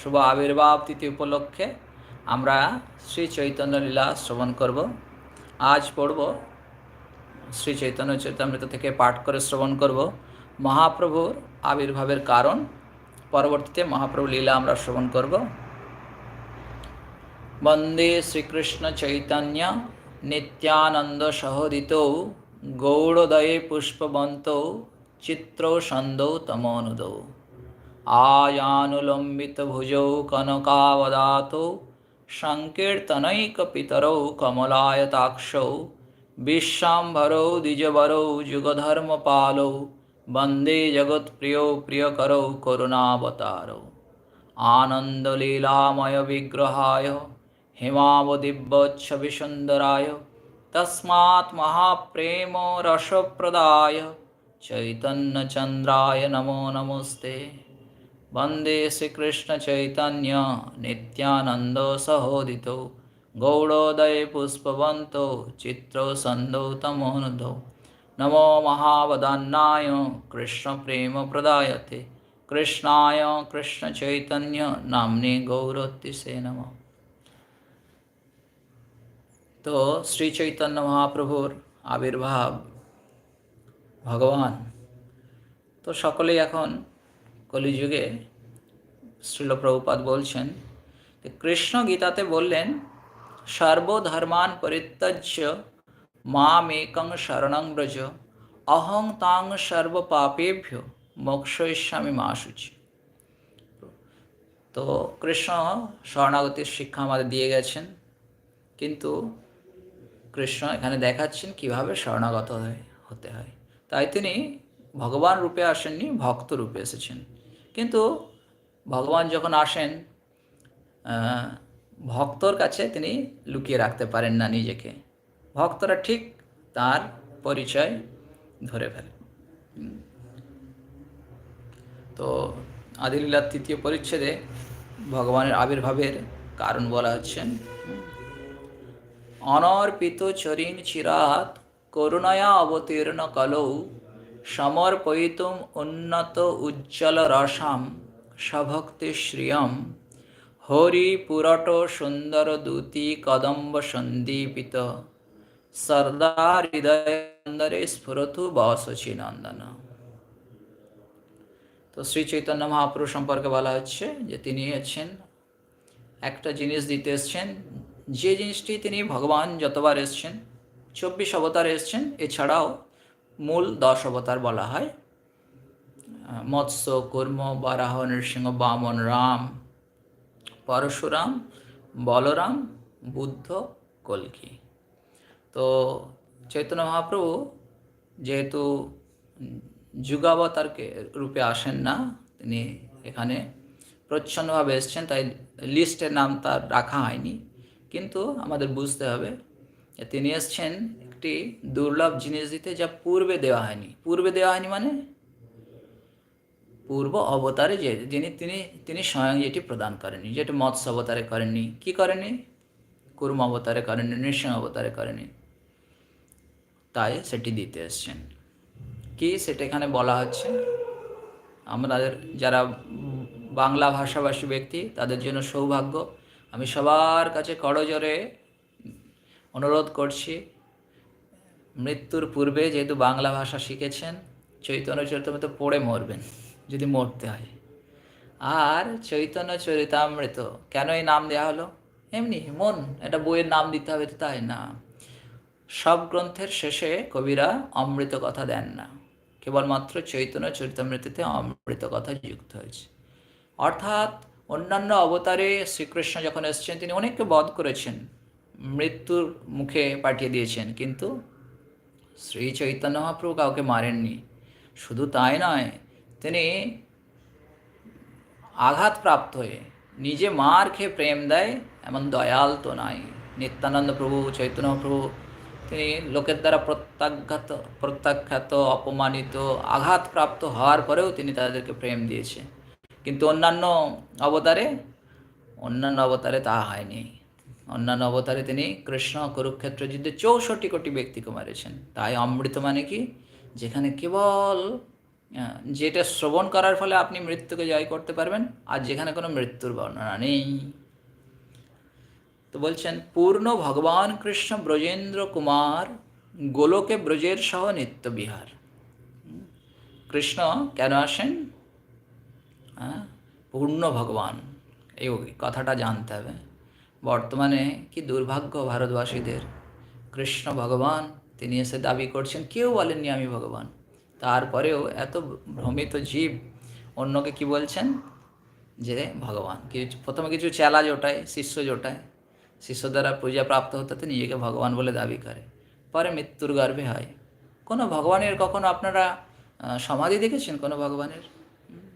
শুভ আবির্ভাব তিথি উপলক্ষে আমরা শ্রী চৈতন্য লীলা শ্রবণ করব। আজ পড়ব শ্রী চৈতন্য চৈতামৃত থেকে পাঠ করে শ্রবণ করব। মহাপ্রভুর আবির্ভাবের কারণ, পরবর্তীতে মহাপ্রভু লীলা আমরা শ্রবণ করব। বন্দে শ্রীকৃষ্ণ চৈতন্য নিত্যানন্দ সহোদিতৌ গৌড়দয়ে পুষ্পবন্তৌ চিত্রৌ সন্দৌ তমোনুদৌ। आयानुलम्बितभुजौ कनकावदातौ सङ्कीर्तनैकपितरौ कमलायताक्षौ विश्वाम्भरौ द्विजवरौ युगधर्मपालौ वन्दे जगत्प्रियौ प्रियकरौ करुणावतारौ आनन्दलीलामयविग्रहाय हिमावदिव्यच्छविसुन्दराय तस्मात् महाप्रेमो रसप्रदाय चैतन्यचन्द्राय नमो नमस्ते वन्दे श्रीकृष्णचैतन्य नित्यानन्दसहोदितो गौडोदये पुष्पवन्तो चित्रसन्धौ तमोनुधौ नमो महावदान्नाय कृष्णप्रेमप्रदायते কৃষ্ণায় কৃষ্ণ চৈতন্য নামনে গৌরতিসে নম তো শ্রী চৈতন্য মহাপ্রভুর আবির্ভাব ভগবান তো সকলেই এখন কলিযুগে শ্রীল প্রভুপাদ বলছেন কৃষ্ণ গীতাতে বললেন, সর্বধর্মান পরিত্যজ্য, মামেকং শরণং ব্রজ, অহং তাং সর্বপাপেভ্য মোক্ষস্বামী মা সূচি তো কৃষ্ণ শরণাগতির শিক্ষা আমাদের দিয়ে গেছেন, কিন্তু কৃষ্ণ এখানে দেখাচ্ছেন কীভাবে শরণাগত হতে হয়। তাই তিনি ভগবান রূপে আসেননি, ভক্ত রূপে এসেছেন। কিন্তু ভগবান যখন আসেন ভক্তর কাছে তিনি লুকিয়ে রাখতে পারেন না নিজেকে। ভক্তরা ঠিক তার পরিচয় ধরে ফেলে। তো আদিলীলার তৃতীয় পরিচ্ছেদে ভগবানের আবির্ভাবের কারণ বলা হচ্ছেন অনর্পিত চরিং চিরাত করুণয়া অবতীর্ণ কলৌ সমর্পয়িতুম উন্নত উজ্জ্বল রসাম, সভক্তি শ্রিয়ম। হরি পুরট সুন্দর দূতি কদম্ব সন্দীপিত। সর্দার হৃদয় স্ফুরতু বসচি নন্দন। তো শ্রী চৈতন্য মহাপুরুষ সম্পর্কে বলা হচ্ছে যে তিনি হচ্ছেন, একটা জিনিস দিতে এসছেন, যে জিনিসটি তিনি ভগবান যতবার এসছেন, চব্বিশ অবতার এসছেন, এছাড়াও মূল দশ অবতার বলা হয়। মৎস্য, কর্ম, বারাহ, নৃসিংহ, বামন, রাম, পরশুরাম, বলরাম, বুদ্ধ, কলকি। তো চৈতন্য মহাপ্রভু যেহেতু যুগাবতারকে রূপে আসেন না, তিনি এখানে প্রচ্ছন্নভাবে এসছেন, তাই লিস্টের নাম তার রাখা হয়নি। কিন্তু আমাদের বুঝতে হবে তিনি এসছেন একটি দুর্লভ জিনিস দিতে যা পূর্বে দেওয়া হয়নি। পূর্বে দেওয়া হয়নি মানে? পূর্ব অবতারে যে যিনি তিনি তিনি স্বয়ং যেটি প্রদান করেনি যেটি মৎস্য অবতারে করেননি, কি করেনি কুর্ম অবতারে করেননি, নৃসিংহ অবতারে করেনি তাই সেটি দিতে এসছেন। কি সেটা এখানে বলা হচ্ছে? আমাদের যারা বাংলা ভাষাভাষী ব্যক্তি, তাদের জন্য সৌভাগ্য। আমি সবার কাছে করজোরে অনুরোধ করছি মৃত্যুর পূর্বে যেহেতু বাংলা ভাষা শিখেছেন, চৈতন্য চরিতামৃত পড়ে মরবেন, যদি মরতে হয়। আর চৈতন্য চরিতামৃত, কেন এই নাম দেওয়া হলো? এমনি, মন এটা বইয়ের নাম দিতে হবে তো তাই না। সব গ্রন্থের শেষে কবিরা অমৃত কথা দেন না। কেবলমাত্র চৈতন্য চরিতামৃতিতে অমৃত কথা যুক্ত হয়েছে। অর্থাৎ অন্যান্য অবতারে শ্রীকৃষ্ণ যখন এসেছেন, তিনি অনেককে বধ করেছেন, মৃত্যুর মুখে পাঠিয়ে দিয়েছেন, কিন্তু শ্রী চৈতন্য মহাপ্রভু কাউকে মারেননি। শুধু তাই নয়, তিনি আঘাতপ্রাপ্ত হয়ে নিজে মার খেয়ে প্রেম দেয় এমন দয়াল তো নাই। নিত্যানন্দ প্রভু, চৈতন্য প্রভু, তিনি লোকের দ্বারা প্রত্যাঘাত, প্রত্যাখ্যাত, অপমানিত, আঘাতপ্রাপ্ত হওয়ার পরেও তিনি তাদেরকে প্রেম দিয়েছে। কিন্তু অন্যান্য অবতারে অন্যান্য অবতারে তা হয়নি। অন্যান্য অবতারে তিনি কৃষ্ণ, কুরুক্ষেত্র, যুদ্ধে চৌষট্টি কোটি ব্যক্তিকে মারেছেন তাই অমৃত মানে কি? যেখানে কেবল যেটা শ্রবণ করার ফলে আপনি মৃত্যুকে জয় করতে পারবেন, আর যেখানে কোনো মৃত্যুর বর্ণনা নেই। তো বলছেন, পূর্ণ ভগবান কৃষ্ণ ব্রজেন্দ্র কুমার গোলকে ব্রজের সহ নিত্য বিহার। কৃষ্ণ কেন আসেন? পূর্ণ ভগবান, এই কথাটা জানতে হবে। বর্তমানে কি দুর্ভাগ্য ভারতবাসীদের? কৃষ্ণ ভগবান, তিনি এসে দাবি করছেন, কেউ বলেননি আমি ভগবান। তারপরেও এত ভ্রমিত জীব, অন্যকে কি বলছেন? যে ভগবান। কিছু প্রথমে কিছু চেলা জোটায়, শিষ্য জোটায়। শিষ্য দ্বারা পূজা প্রাপ্ত হতে নিজেকে ভগবান বলে দাবি করে। পরে মৃত্যুর গর্ভে হয়। কোনো ভগবানের কখনো আপনারা সমাধি দেখেছেন কোনো ভগবানের?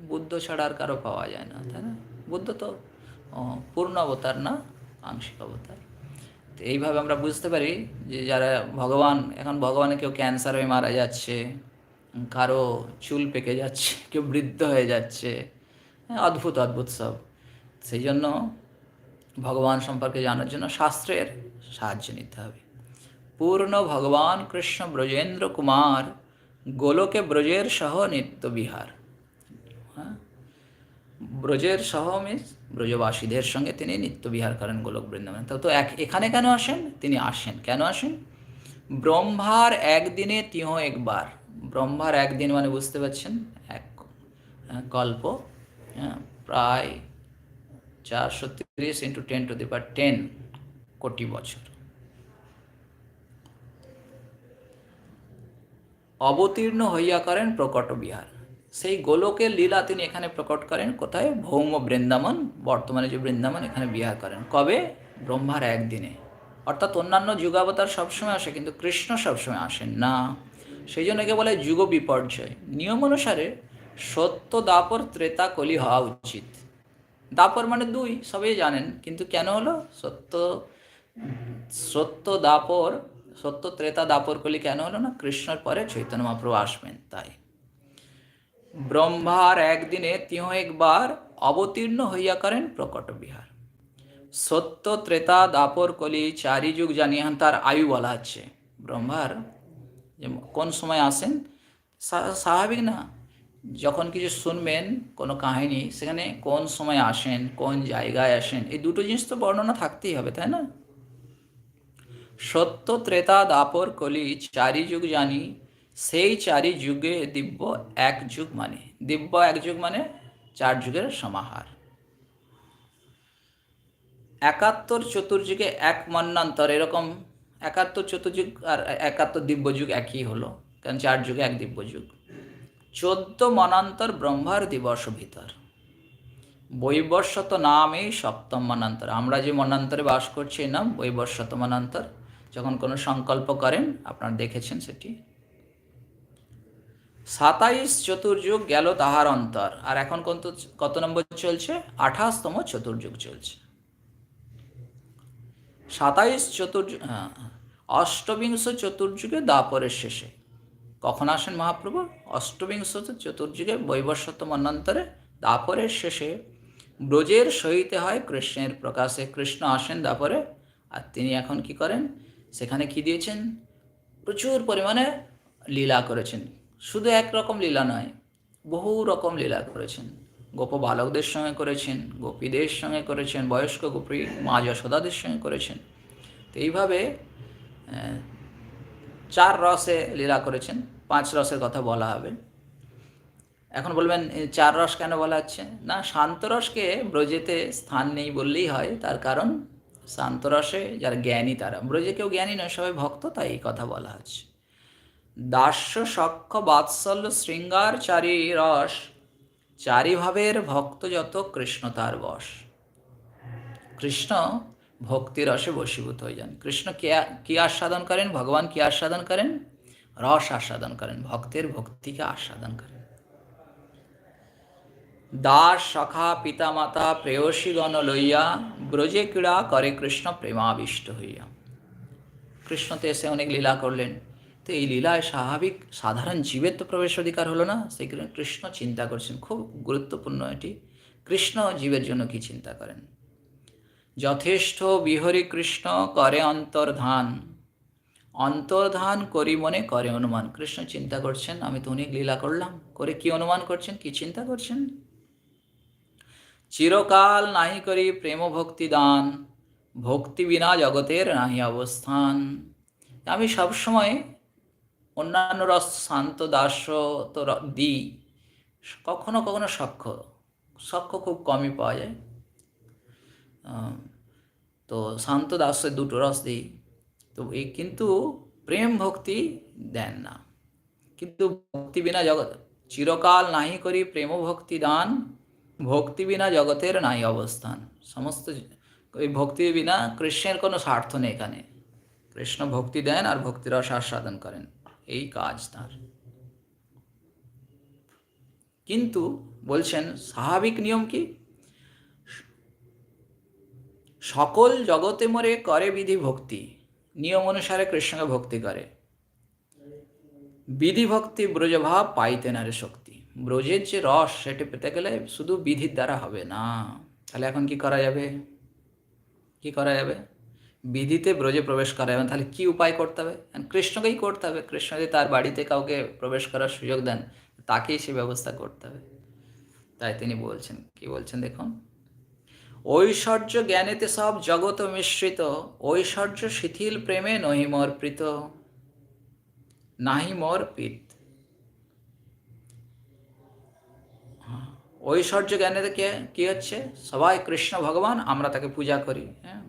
বুদ্ধ ছাড়া আর কারও পাওয়া যায় না, তাই না? বুদ্ধ তো পূর্ণ অবতার না? আংশিক অবতার। তো এইভাবে আমরা বুঝতে পারি যে যারা ভগবান এখন ভগবানে কেউ ক্যান্সার হয়ে মারা যাচ্ছে কারও চুল পেকে যাচ্ছে কেউ বৃদ্ধ হয়ে যাচ্ছে হ্যাঁ, অদ্ভুত অদ্ভুত সব। সেই জন্য ভগবান সম্পর্কে জানার জন্য শাস্ত্রের সাহায্য নিতে হবে। পূর্ণ ভগবান কৃষ্ণ ব্রজেন্দ্র কুমার গোলকে ব্রজের সহ নিত্য বিহার। ব্রজের সহ মিস ব্রজবাসীদের সঙ্গে তিনি নিত্য বিহার করেন গোলক বৃন্দাবনে। তো এক- এখানে কেন আসেন? তিনি আসেন। কেন আসেন? ব্রহ্মার একদিনে তিহ একবার। ব্রহ্মার একদিন মানে বুঝতে পারছেন? এক আহ, কল্প হ্যাঁ, প্রায় চারশো তিরিশ into ten to the power ten কোটি বছর। অবতীর্ণ হইয়া করেন প্রকট বিহার। সেই গোলকের লীলা তিনি এখানে প্রকট করেন। কোথায়? ভৌম বৃন্দাবন, বর্তমানে যে বৃন্দাবন, এখানে বিহার করেন। কবে? ব্রহ্মার একদিনে। অর্থাৎ অন্যান্য যুগাবতার সবসময় আসে, কিন্তু কৃষ্ণ সবসময় আসেন না। সেই জন্য একে বলে যুগ বিপর্যয়। নিয়ম অনুসারে সত্য, দাপর, ত্রেতা, কলি হওয়া উচিত। দাপর মানে দুই, সবাই জানেন, কিন্তু কেন হলো? সত্য সত্য, দাপর, সত্য, ত্রেতা, দাপর, কলি কেন হলো না? কৃষ্ণর পরে চৈতন্য মহাপ্রভু আসবেন, তাই। ব্রহ্মার একদিনে তিহ একবার অবতীর্ণ হইয়া করেন প্রকট বিহার। সত্য ত্রেতা দাপর কলি চারি যুগ জানিয়ান তার আয়ু বলা হচ্ছে ব্রহ্মার যে কোন সময় আসেন? স্বাভাবিক না? যখন কিছু শুনবেন, কোনো কাহিনী, সেখানে কোন সময় আসেন, কোন জায়গায় আসেন, এই দুটো জিনিস তো বর্ণনা থাকতেই হবে, তাই না? সত্য ত্রেতা দাপর কলি চারি যুগ জানি সেই চারি যুগে দিব্য এক যুগ মানে দিব্য এক যুগ মানে চার যুগের সমাহার। একাত্তর চতুর্যুগে এক মন্নান্তর, এরকম একাত্তর চতুর্যুগ আর একাত্তর দিব্য যুগ একই হলো, কারণ চার যুগে এক দিব্য যুগ। চোদ্দ মনান্তর ব্রহ্মার দিবস ভিতর। বৈবর্ষত নামে সপ্তম মনান্তর আমরা যে মনান্তরে বাস করছি এই নাম বৈবর্ষত মনান্তর যখন কোনো সংকল্প করেন, আপনারা দেখেছেন সেটি। সাতাইশ চতুর্যুগ গেল তাহার অন্তর। আর এখন কত কত নম্বর চলছে? আঠাশতম চতুর্যুগ চলছে। সাতাইশ চতুর্যুগ হ্যাঁ, অষ্টবিংশ চতুর্যুগে দাপরের শেষে। কখন আসেন মহাপ্রভু? অষ্টবিংশ চতুর্যুগে বৈবস্বত মন্বন্তরে দাপরের শেষে। ব্রজের সহিতে হয় কৃষ্ণের প্রকাশে। কৃষ্ণ আসেন দাপরে আর তিনি এখন কি করেন? সেখানে কি দিয়েছেন? প্রচুর পরিমাণে লীলা করেছেন। শুধু একরকম লীলা নয়, বহু রকম লীলা করেছেন। গোপ বালকদের সঙ্গে করেছেন, গোপীদের সঙ্গে করেছেন, বয়স্ক গোপী মা যশোদাদের সঙ্গে করেছেন। তো এইভাবে চার রসে লীলা করেছেন, পাঁচ রসের কথা বলা হবে। এখন বলবেন চার রস কেন বলা হচ্ছে? না শান্তরসকে ব্রজেতে স্থান নেই বললেই হয়, তার কারণ শান্তরসে যারা জ্ঞানী তারা। ব্রজে কেউ জ্ঞানী নয়, সবাই ভক্ত, তাই এই কথা বলা হচ্ছে। দাস্য সক্ষ বাৎসল্য শৃঙ্গার চারি রস চারি ভাবের ভক্ত যত কৃষ্ণ তার বশ। কৃষ্ণ ভক্তি রসে বশীভূত হয়ে যান। কৃষ্ণ কে আস্বাদন করেন? ভগবান কি আস্বাদন করেন? রস আস্বাদন করেন, ভক্তের ভক্তিকে আস্বাদন করেন। দাস সখা পিতা মাতা প্রেয়সীগণ লইয়া ব্রজে ক্রীড়া করে কৃষ্ণ প্রেমাবিষ্ট হইয়া। কৃষ্ণ তো এসে অনেক লীলা করলেন। তো এই লীলায় স্বাভাবিক সাধারণ জীবের তো প্রবেশ অধিকার হলো না সেই কৃষ্ণ চিন্তা করছেন। খুব গুরুত্বপূর্ণ এটি। কৃষ্ণ জীবের জন্য কি চিন্তা করেন? যথেষ্ট বিহরি কৃষ্ণ করে অন্তর্ধান। অন্তর্ধান করি মনে করে অনুমান। কৃষ্ণ চিন্তা করছেন, আমি তো অনেক লীলা করলাম। করে কি অনুমান করছেন? কি চিন্তা করছেন? চিরকাল নাহি করি প্রেম ভক্তি দান, ভক্তি বিনা জগতের নাহি অবস্থান। আমি সবসময় অন্যান্য রস শান্ত দাস্য তো দিই। কখনো কখনো সক্ষ সক্ষ খুব কমই পাওয়া যায়। তো শান্ত দাসের দুটো রস দিই। তো এই কিন্তু প্রেম ভক্তি দেন না। কিন্তু ভক্তি বিনা জগৎ, চিরকাল নাহি করি প্রেম ভক্তি দান। ভক্তি বিনা জগতের নাই অবস্থান। সমস্ত ওই ভক্তি বিনা কৃষ্ণের কোনো স্বার্থ নেই এখানে। কৃষ্ণ ভক্তি দেন আর ভক্তিরস আস্বাদন করেন। এই কাজ তার। কিন্তু বলছেন, স্বাভাবিক নিয়ম কি? সকল জগতে মরে করে বিধি ভক্তি, নিয়ম অনুসারে কৃষ্ণকে ভক্তি করে। বিধি ভক্তি ব্রজভাব পাইতে নারে শক্তি। ব্রজের যে রস, সেটা পেতে গেলে শুধু বিধির দ্বারা হবে না। তাহলে এখন কি করা যাবে? কি করা যাবে? বিধিতে ব্রজে প্রবেশ করা না। তাহলে কি উপায় করতে হবে? কৃষ্ণকেই করতে হবে। কৃষ্ণ যদি তার বাড়িতে কাউকে প্রবেশ করার সুযোগ দেন, তাকেই সে ব্যবস্থা করতে হবে। তাই তিনি বলছেন, কি বলছেন দেখুন? ঐশ্বর্য জ্ঞানেতে সব জগত মিশ্রিত, ঐশ্বর্য শিথিল প্রেমে নহি মোর প্রীত নাহি মোর পিত ঐশ্বর্য জ্ঞানেতে কে, কি হচ্ছে? সবাই কৃষ্ণ ভগবান, আমরা তাকে পূজা করি। হ্যাঁ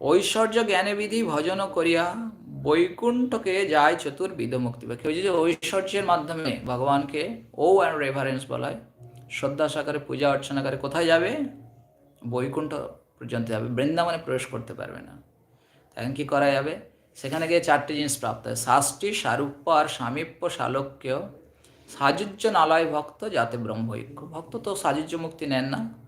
ঐশ্বর্য জ্ঞানে বিধি ভজন করিয়া বৈকুণ্ঠকে যায় চতুর্বিধ মুক্তি বা কেউ যদি ঐশ্বর্যের মাধ্যমে ভগবানকে ও অ্যান্ড রেফারেন্স বলা হয় শ্রদ্ধা সাকারে পূজা অর্চনা করে কোথায় যাবে? বৈকুণ্ঠ পর্যন্ত যাবে। বৃন্দাবনে প্রবেশ করতে পারবে না। এখন কি করা যাবে? সেখানে গিয়ে চারটি জিনিস প্রাপ্ত হয়। শাস্তি সারূপ্য আর সামীপ্য শালক্য সাযুজ্য নালয় ভক্ত যাতে ব্রহ্মৈক্য। ভক্ত তো সাযুজ্য মুক্তি নেন না।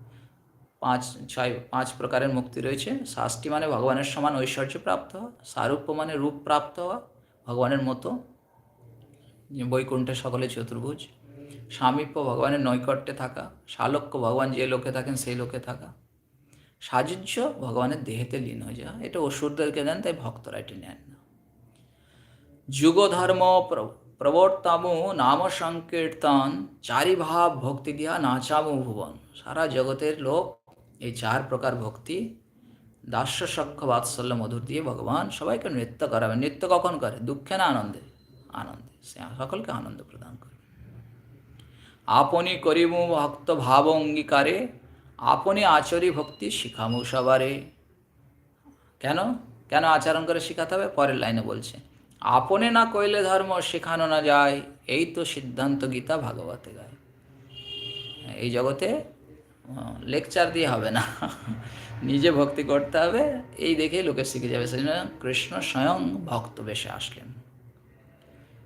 পাঁচ ছয়, পাঁচ প্রকারের মুক্তি রয়েছে। শাস্তি মানে ভগবানের সমান ঐশ্বর্য প্রাপ্ত হওয়া, সারূপ্য মানে রূপ প্রাপ্ত হওয়া, ভগবানের মতো। বৈকুণ্ঠে সকলে চতুর্ভুজ। সামীপ্য ভগবানের নৈকট্যে থাকা, শালক্য ভগবান যে লোকে থাকেন সেই লোকে থাকা। সাযুজ্য ভগবানের দেহেতে লীন হয়ে যাওয়া, এটা অসুরদেরকে দেন, তাই ভক্তরা এটি নেন না। যুগ ধর্ম প্র- প্রবর্তামু নাম সংকীর্তন, চারিভাব ভক্তি দিয়া নাচামু ভুবন। সারা জগতের লোক এই চার প্রকার ভক্তি, দাস্য সক্ষ বাৎসল্য মধুর দিয়ে ভগবান সবাইকে নৃত্য করাবে। নৃত্য কখন করে? দুঃখে না আনন্দে? আনন্দে। সে সকলকে আনন্দ প্রদান করে। আপনি করিমু ভক্ত ভাব অঙ্গীকারে আপনি আচরি ভক্তি শিখামু সবারে। কেন? কেন আচরণ করে শেখাতে হবে? পরের লাইনে বলছে, আপনে না কইলে ধর্ম শেখানো না যায়। এই তো সিদ্ধান্ত গীতা ভাগবতে গায়। এই জগতে লেকচার দিয়ে হবে না। নিজে ভক্তি করতে হবে, এই দেখেই লোকে শিখে যাবে। সেজন্য কৃষ্ণ স্বয়ং ভক্ত বেশে আসলেন।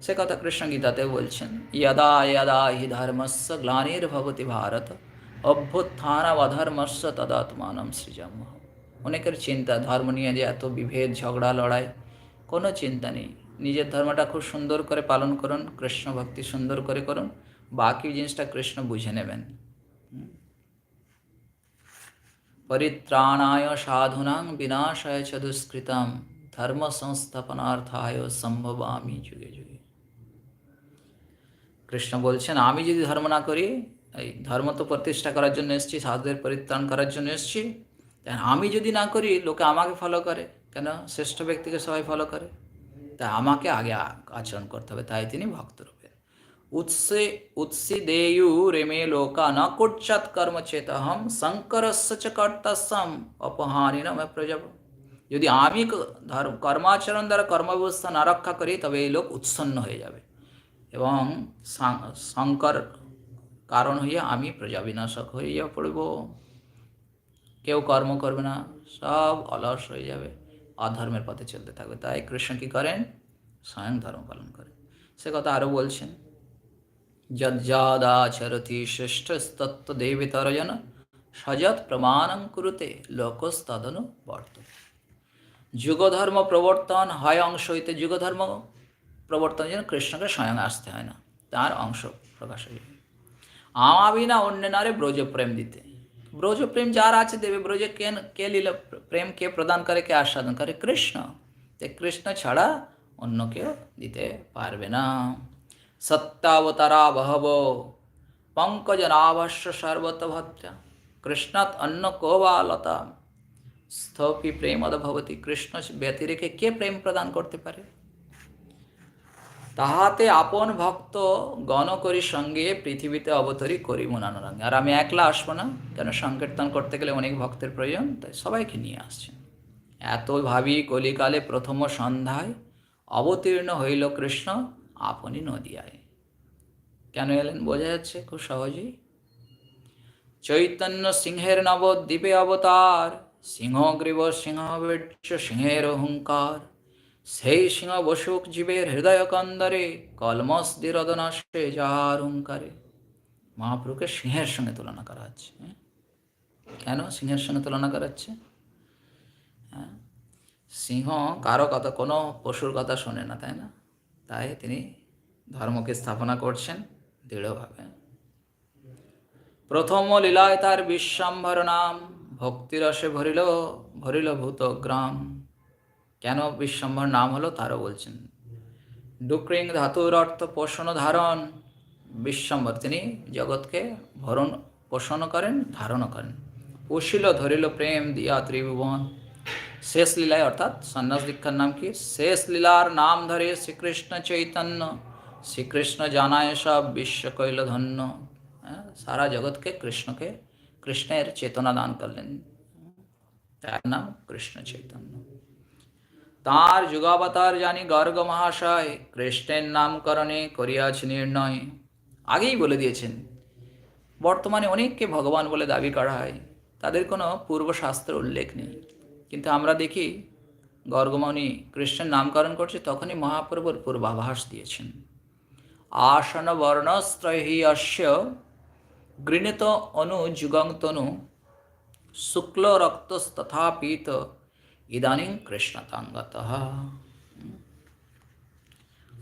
সে কথা কৃষ্ণ গীতাতে বলছেন যদা যদা হি ধর্মস্য গ্লানির্ভবতি ভারত অভ্যুত্থানবধর্মস্য তদাত্মানম সৃজম অনেকের চিন্তা, ধর্ম নিয়ে যে এত বিভেদ, ঝগড়া, লড়াই, কোনো চিন্তা নেই। নিজের ধর্মটা খুব সুন্দর করে পালন করুন, কৃষ্ণ ভক্তি সুন্দর করে করুন, বাকি জিনিসটা কৃষ্ণ বুঝে নেবেন। পরিত্রাণায় সাধুনাং বিনাশায় চ দুষ্কৃতম ধর্ম সংস্থাপনার্থায় সম্ভব আমি যুগে যুগে কৃষ্ণ বলছেন, আমি যদি ধর্ম না করি, এই ধর্ম তো প্রতিষ্ঠা করার জন্য এসেছি, সাধুদের পরিত্রাণ করার জন্য এসেছি তাই আমি যদি না করি, লোকে আমাকে ফলো করে। কেন? শ্রেষ্ঠ ব্যক্তিকে সবাই ফলো করে। তাই আমাকে আগে আচরণ করতে হবে, তাই তিনি ভক্তরূপে। উৎসে উৎসিদেয়ু রেমে লোকা ন কুচ্ছৎ কর্ম চেতহম শঙ্করস্য চ কর্তস্যম অপহানি নমে প্রজব যদি আমি ধর্ম কর্মাচরণ দ্বারা কর্মাবস্থা না রক্ষা করি তবে এই লোক উৎসন্ন হয়ে যাবে এবং শঙ্কর কারণ হইয়া আমি প্রজা বিনাশক হইয়া পড়ব কেউ কর্ম করবে না সব অলস হয়ে যাবে অধর্মের পথে চলতে থাকবে তাই কৃষ্ণ কি করেন স্বয়ং ধর্ম পালন করেন সে কথা আরও বলছেন যজ্জাদাচরতি শ্রেষ্ঠস্তত্ত্ব দেবিতরজন সযৎ প্রমাণং কুরুতে লোকস্তদনু বর্ত যুগধর্ম প্রবর্তন হয় অংশ হইতে যুগধর্ম প্রবর্তনের জন্য কৃষ্ণকে স্বয়ং আসতে হয় না তার অংশ প্রকাশ হয়ে যাবে আমা বিনা অন্য নারে ব্রজ প্রেম দিতে ব্রজ প্রেম যার আছে দেবে ব্রজে কে কে লীলা প্রেম কে প্রদান করে কে আস্বাদন করে কৃষ্ণ তে কৃষ্ণ ছাড়া অন্য কেউ দিতে পারবে না সত্যাবতারা বহব পঙ্কজ নাভস্য সর্বত ভদ্রা কৃষ্ণাৎ অন্য কো বা লতা স্থপি প্রেমদ ভবতি কৃষ্ণ ব্যতিরেখে কে প্রেম প্রদান করতে পারে তাহাতে আপন ভক্ত গণ করি সঙ্গে পৃথিবীতে অবতরি করি মনানুরাঙ্গে আর আমি একলা আসব না কেন সংকীর্তন করতে গেলে অনেক ভক্তের প্রয়োজন তাই সবাইকে নিয়ে আসছেন এত ভাবি কলিকালে প্রথম সন্ধ্যায় অবতীর্ণ হইল কৃষ্ণ আপনি নদিয়ায় কেন এলেন? বোঝা যাচ্ছে খুব সহজেই। চৈতন্য সিংহের নবদ্বীপে অবতার, সিংহগ্রীব সিংহবীর্য সিংহের অহংকার। সেই সিংহ বসুক জীবের হৃদয় কন্দরে কলমস দিরদনাশে যাহার হুঙ্কারে মহাপ্রভুকে সিংহের সঙ্গে তুলনা করা হচ্ছে হ্যাঁ? কেন সিংহের সঙ্গে তুলনা করা হচ্ছে? হ্যাঁ? সিংহ কারও কথা, কোনো পশুর কথা শোনে না, তাই না? তাই তিনি ধর্মকে স্থাপনা করছেন দৃঢ়ভাবে। প্রথম লীলায় তার বিশ্বম্ভর নাম ভক্তিরসে ভরিল ভরিল ভূত গ্রাম। কেন বিশ্বম্ভর নাম হলো তারও বলছেন। ডুক্রিং ধাতুর অর্থ পোষণ ধারণ। বিশ্বম্ভর তিনি জগৎকে ভরণ পোষণ করেন ধারণও করেন। উশিল ধরিল প্রেম দিয়া ত্রিভুবন। শেষ লীলায় অর্থাৎ সন্ন্যাস দীক্ষার নাম কি? শেষ লীলার নাম ধরে শ্রীকৃষ্ণ চৈতন্য। শ্রীকৃষ্ণ জানায় সব বিশ্ব কৈল ধন্য হ্যাঁ, সারা জগৎকে কৃষ্ণকে কৃষ্ণের চেতনা দান করলেন। তার নাম কৃষ্ণ চৈতন্য। তার যুগাবতার জানি গর্গ মহাশয় কৃষ্ণের নামকরণে করিয়াছি নির্ণয়। আগেই বলে দিয়েছেন বর্তমানে অনেককে ভগবান বলে দাবি করা হয়। তাদের কোনো পূর্বশাস্ত্র উল্লেখ নেই। কিন্তু আমরা দেখি গর্গমণি কৃষ্ণের নামকরণ করছে, তখনই মহাপ্রভুর পূর্বাভাস দিয়েছেন। আসন বর্ণস্ত্রহি অস্য গৃণীত অনু যুগংতনু শুক্ল রক্তস্তথা পীত ইদানিং কৃষ্ণতাঙ্গত।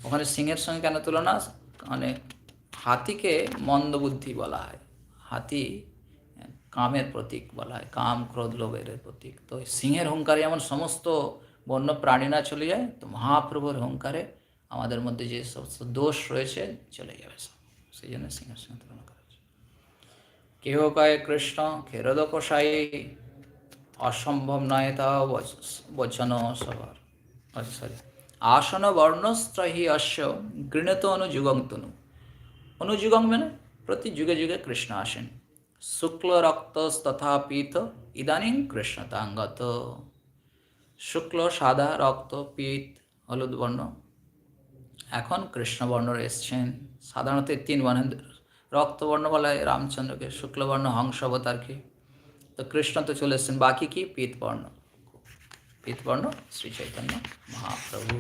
ওখানে সিংহের সঙ্গে কেন তুলনা? মানে হাতিকে মন্দবুদ্ধি বলা হয়। হাতি কামের প্রতীক বলা হয়, কাম, ক্রোধ, লোভের প্রতীক। তো সিংহের হুঙ্কারে যেমন সমস্ত বন্য প্রাণীরা চলে যায়, তো মহাপ্রভুর হুঙ্কারে আমাদের মধ্যে যে সমস্ত দোষ রয়েছে চলে যাবে সব। সেই জন্য সিংহের সঙ্গে তুলনা করা হচ্ছে। কেহ কয় কৃষ্ণ খেরদ কষাই অসম্ভব নয় তা বচন সবার। সরি। আসন বর্ণস্ত্রহি অশ্য গৃণত অনুযুগং তনু। অনুযুগং মানে প্রতি যুগে যুগে কৃষ্ণ আসেন। শুক্ল রক্ত তথা পীত ইদানিং কৃষ্ণতাঙ্গত শুক্ল সাদা রক্ত পীত হলুদ বর্ণ এখন কৃষ্ণবর্ণ এসছেন। সাধারণত তিন বর্ণ রক্তবর্ণ বলা রামচন্দ্রকে, শুক্লবর্ণ, হংস অবতারকে। তো কৃষ্ণ তো চলে এসছেন, বাকি কি? পীতবর্ণ। পীতবর্ণ, শ্রী চৈতন্য মহাপ্রভু।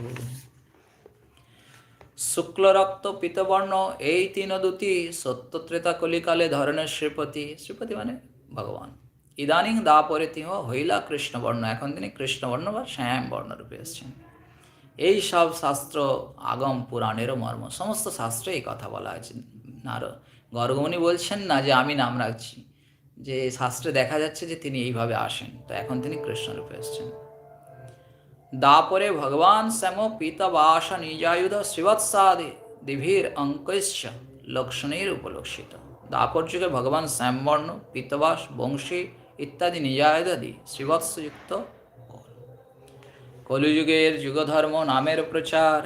শুক্ল রক্ত পীতবর্ণ, এই তিন দুটি সত্য ত্রেতা কলিকালে ধরনের শ্রীপতি। শ্রীপতি মানে ভগবান। ইদানিং দাপরে তিহ হইলা কৃষ্ণবর্ণ। এখন তিনি কৃষ্ণবর্ণ বা শ্যাম বর্ণরূপে এসছেন। এই সব শাস্ত্র, আগম, পুরাণেরও মর্ম। সমস্ত শাস্ত্রে এই কথা বলা আছে আর গর্গমণি বলছেন না যে আমি নাম রাখছি। যে শাস্ত্রে দেখা যাচ্ছে যে তিনি এইভাবে আসেন। তো এখন তিনি কৃষ্ণরূপে এসছেন। দাপরে ভগবান শ্যাম পীতবাস নিজায়ুধ শ্রীবৎসাদি দিভির অঙ্কৈশ্চ লক্ষণের উপলক্ষিত দাপর যুগে ভগবান শ্যামবর্ণ পীতবাস বংশী ইত্যাদি নিজায়ুধাদি শ্রীবৎসযুক্ত কলিযুগের যুগধর্ম নামের প্রচার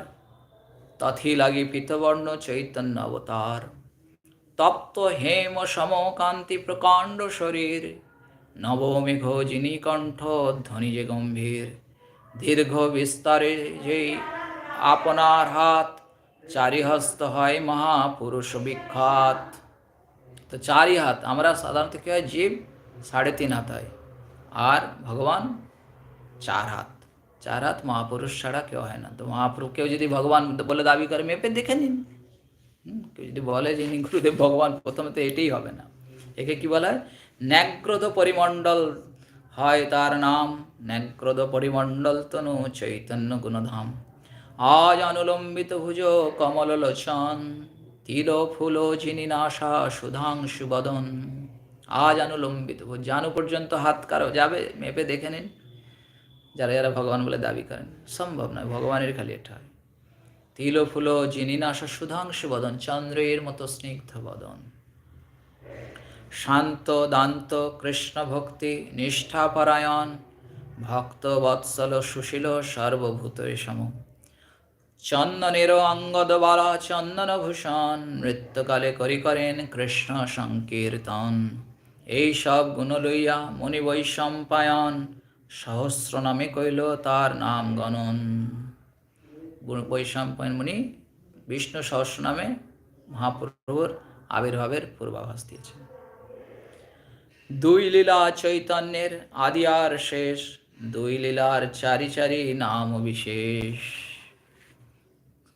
তথি লাগি পিতবর্ণ চৈতন্য অবতার তপ্ত হেম সমকান্তি প্রকাণ্ড শরীর নবমেঘ যিনি কণ্ঠ ধ্বনি যে গম্ভীর দীর্ঘ বিস্তারে যেই আপনার হাত, চারিহস্ত হয় মহাপুরুষ বিখ্যাত। তো চারি হাত, আমরা সাধারণত কী হয়? জীব সাড়ে তিন হাত হয়। আর ভগবান চার হাত। চার হাত মহাপুরুষ ছাড়া কেউ হয় না। তো মহাপুরুষ কেউ যদি ভগবান বলে দাবি করে, মেপে দেখে নিন। কেউ যদি বলে যে গুরুদেব, ভগবান, প্রথমে তো এটাই হবে না। একে কি বলা হয়? ন্যাগ্রদ পরিমণ্ডল হয় তার নাম ন্যাগ্রদ পরিমণ্ডল তনু চৈতন্য গুণধাম। আজ অনুলম্বিত ভুজ কমল লোচন, তিল ফুল যিনি নাশা সুধাংশু বদন আজ অনুলম্বিত ভুজ, জানু পর্যন্ত হাত কারও যাবে? মেপে দেখে নিন। যারা যারা ভগবান বলে দাবি করেন, সম্ভব নয়, ভগবানের খালি এটা। হয় তিল ফুল জিনিনাশ সুধাংশু বদন চন্দ্রের মতো স্নিগ্ধ বদন। শান্ত দান্ত কৃষ্ণ ভক্তি নিষ্ঠাপরায়ণ ভক্ত বৎসল সুশীল সর্বভূত সম চন্দনের অঙ্গদ বালা চন্দন ভূষণ মৃত্যুকালে করি করেন কৃষ্ণ সংকীর্তন। এই সব গুণ লইয়া মুনি বৈশম্পায়ন, সহস্র নামে কইল তার নাম গণন। গুণ- বৈশম্পায়ন মুনি বিষ্ণু সহস্র নামে মহাপ্রভুর আবির্ভাবের পূর্বাভাস দিয়েছেন। দুই লীলা চৈতন্যের আদি আর শেষ, দুই লীলার চারি চারি নাম বিশেষ।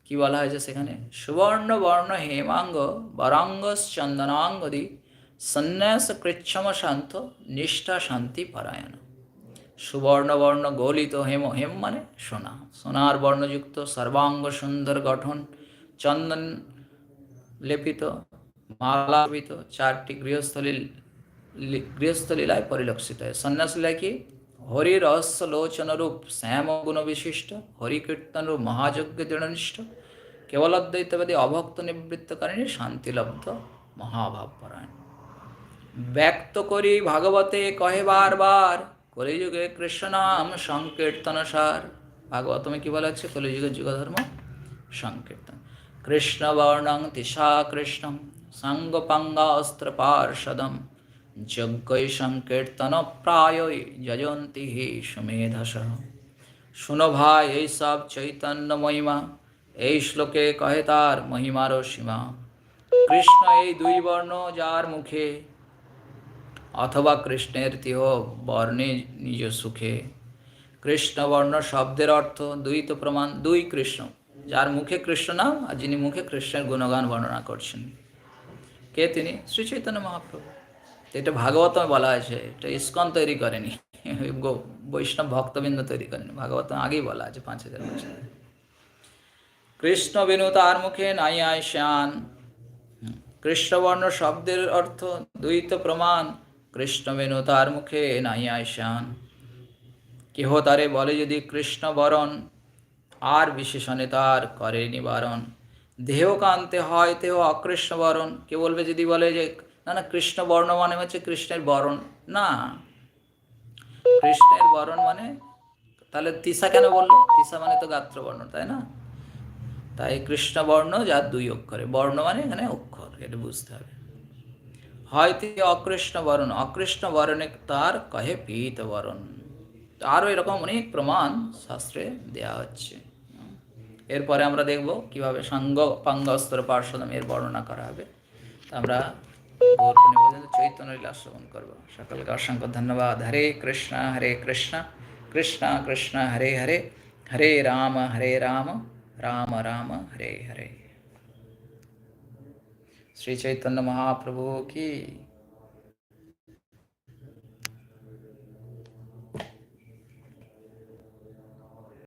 কি বলা হয়েছে সেখানে? সুবর্ণ বর্ণ হেমাঙ্গ বরাঙ্গ চন্দনাঙ্গদি সন্ন্যাস কৃচ্ছম শান্ত নিষ্ঠা শান্তি পরায়ণ সুবর্ণ বর্ণ গলিত হেম হেম মানে সোনা। সোনার বর্ণযুক্ত সর্বাঙ্গ সুন্দর গঠন, চন্দন লেপিত মালাপিত চারটি গৃহস্থলী লি- গৃহস্থলীলায় পরিলক্ষিত হয়। সন্ন্যাসলীলা কি হরি রহস্য লোচন রূপ শ্যাম গুণ বিশিষ্ট, হরি কীর্তন রূপ মহাযজ্ঞ দৃঢ়নিষ্ঠ, কেবল অদ্বৈতবাদী অভক্ত নিবৃত্তকারিণী শান্তিলব্ধ মহাভাব পরায়ণ। ব্যক্ত করি ভাগবতে কহে বারবার, কলিযুগে কৃষ্ণ নাম সংকীর্তন সার। ভাগবতমে কি বলা হচ্ছে কলিযুগের যুগধর্ম সংকীর্তন। কৃষ্ণ বর্ণং তিশা কৃষ্ণম সাঙ্গপাঙ্গা অস্ত্র পার্ষদম যজ্ঞই সংকীর্তন প্রায়ই যজন্তি হি সুমেধস। শুনো ভাই, এই সব চৈতন্য মহিমা, এই শ্লোকে কহে তার মহিমারও সীমা। কৃষ্ণ এই দুই বর্ণ যার মুখে, অথবা কৃষ্ণের তিহ বর্ণে নিজ সুখে। কৃষ্ণবর্ণ শব্দের অর্থ দুই তো প্রমাণ, দুই কৃষ্ণ। যার মুখে কৃষ্ণ নাম, আর যিনি মুখে কৃষ্ণের গুণগান বর্ণনা করছেন। কে তিনি? শ্রী চৈতন্য মহাপ্রভু। তো এটা ভাগবতমে বলা আছে এটা ইস্কন তৈরি করেনি বৈষ্ণব ভক্তবৃন্দ তৈরি করেনি, ভাগবতম আগেই বলা আছে পাঁচ হাজার বছর। কৃষ্ণ বিনু তার মুখে নাই শ্যান কৃষ্ণবর্ণ শব্দের অর্থ দ্বৈত প্রমাণ, কৃষ্ণ বিনু তার মুখে নাই শ্যান কেহ তারে বলে যদি কৃষ্ণ বরণ আর বিশেষণে তার করে নিবারণ দেহ কান্তে হয়, তেহ অকৃষ্ণ বরণ কে বলবে যদি বলে যে না না, কৃষ্ণ বর্ণ মানে হচ্ছে কৃষ্ণের বরণ। না, কৃষ্ণের বরণ মানে তাহলে তিসা কেন বলল? তিসা মানে তো গাত্রবর্ণ তাই না? তাই কৃষ্ণ বর্ণ যার দুই অক্ষরে, বর্ণ মানে এখানে অক্ষর, এটা বুঝতে হবে। হয়তো অকৃষ্ণ বরণ, অকৃষ্ণ বরণে তার কহে পীত বরণ। আরও এরকম অনেক প্রমাণ শাস্ত্রে দেয়া হচ্ছে। এরপরে আমরা দেখব কীভাবে সাঙ্গ পাঙ্গস্তর পার্শ্বদম এর বর্ণনা করা হবে। আমরা ভোর পর্যন্ত চৈতন্য লীলা শ্রবণ করব। সকলকে অসংখ্য ধন্যবাদ। হরে কৃষ্ণ হরে কৃষ্ণ কৃষ্ণ কৃষ্ণ, হরে হরে হরে রাম হরে রাম রাম রাম, হরে হরে। শ্রী চৈতন্য মহাপ্রভু কি